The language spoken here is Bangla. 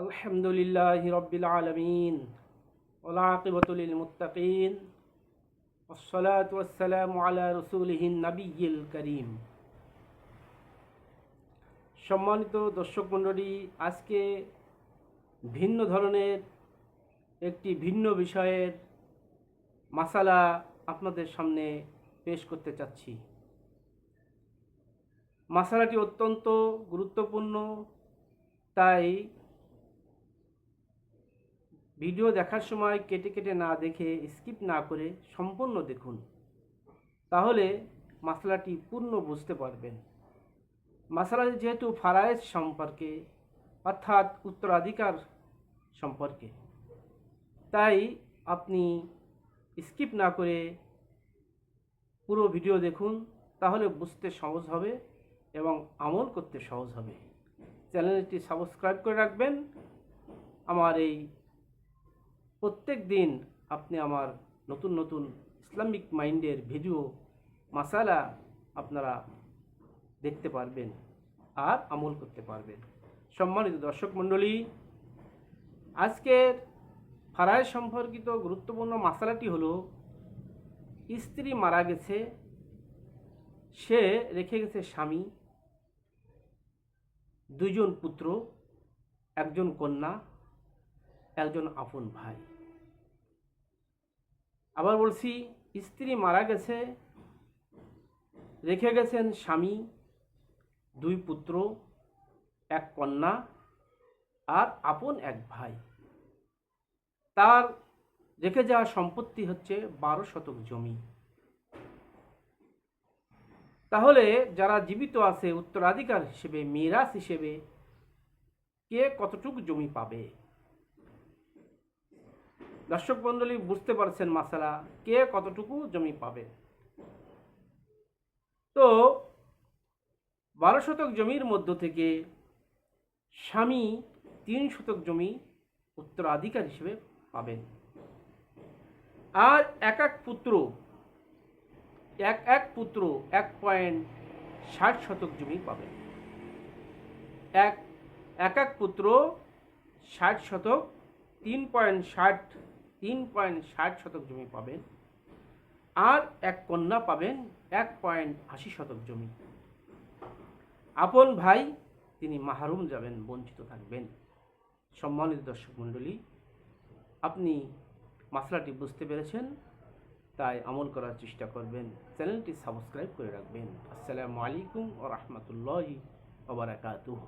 الحمد لله رب العالمين والعاقبة للمتقين والصلاة والسلام على رسوله النبي الكريم সম্মানিত দর্শক মণ্ডলী আজকে ভিন্ন ধরনের একটি ভিন্ন বিষয়ের মাসালা আপনাদের সামনে পেশ করতে চাচ্ছি মাসালাটি অত্যন্ত গুরুত্বপূর্ণ তাই ভিডিও দেখার সময় কেটে কেটে না দেখে স্কিপ না করে সম্পূর্ণ দেখুন। তাহলে মশলাটি পূর্ণ বুঝতে পারবেন। মশলাটি যেহেতু ফারায়েজ সম্পর্কে, অর্থাৎ উত্তরাধিকার সম্পর্কে। তাই আপনি স্কিপ না করে পুরো ভিডিও দেখুন, তাহলে বুঝতে সহজ হবে এবং আমল করতে সহজ হবে। চ্যানেলটি সাবস্ক্রাইব করে রাখবেন। আমার এই প্রত্যেক দিন আপনি আমার নতুন নতুন ইসলামিক মাইন্ডের ভিডিও, মাসালা আপনারা দেখতে পারবেন আর আমল করতে পারবেন। সম্মানিত দর্শক মণ্ডলী, আজকের ফারায় সম্পর্কিত গুরুত্বপূর্ণ মাসালাটি হলো, স্ত্রী মারা গেছে, সে রেখে গেছে স্বামী, দুইজন পুত্র, একজন কন্যা একজন আপন ভাই। আবার বলছি, স্ত্রী মারা গেছে, রেখে গেছেন স্বামী, দুই পুত্র, এক কন্যা আর আপন এক ভাই। তার রেখে যাওয়া সম্পত্তি হচ্ছে বারো শতক জমি। তাহলে যারা জীবিত আছে, উত্তরাধিকার হিসেবে মিরাস হিসেবে, কে কতটুকু জমি পাবে? দর্শক মন্ডলী বুঝতে পারছেন মাসালা কে কতটুকু জমি পাবে। তো বারো শতক জমির মধ্য থেকে স্বামী তিন শতক জমি উত্তরাধিকার হিসেবে পাবেন। আর এক এক পুত্র, এক এক পুত্র এক পয়েন্ট ষাট শতক জমি পাবেন। এক এক এক পুত্র ষাট শতক, তিন পয়েন্ট ষাট তিন পয়েন্ট ষাট শতক জমি পাবেন আর এক কন্যা পাবেন এক পয়েন্ট আশি শতক জমি। আপন ভাই, তিনি মাহরুম যাবেন, বঞ্চিত থাকবেন। সম্মানিত দর্শক মণ্ডলী, আপনি মশলাটি বুঝতে পেরেছেন, তাই আমল করার চেষ্টা করবেন, চ্যানেলটি সাবস্ক্রাইব করে রাখবেন। আসসালামু আলাইকুম ও রহমতুল্লাহি ওবরাকাতুহ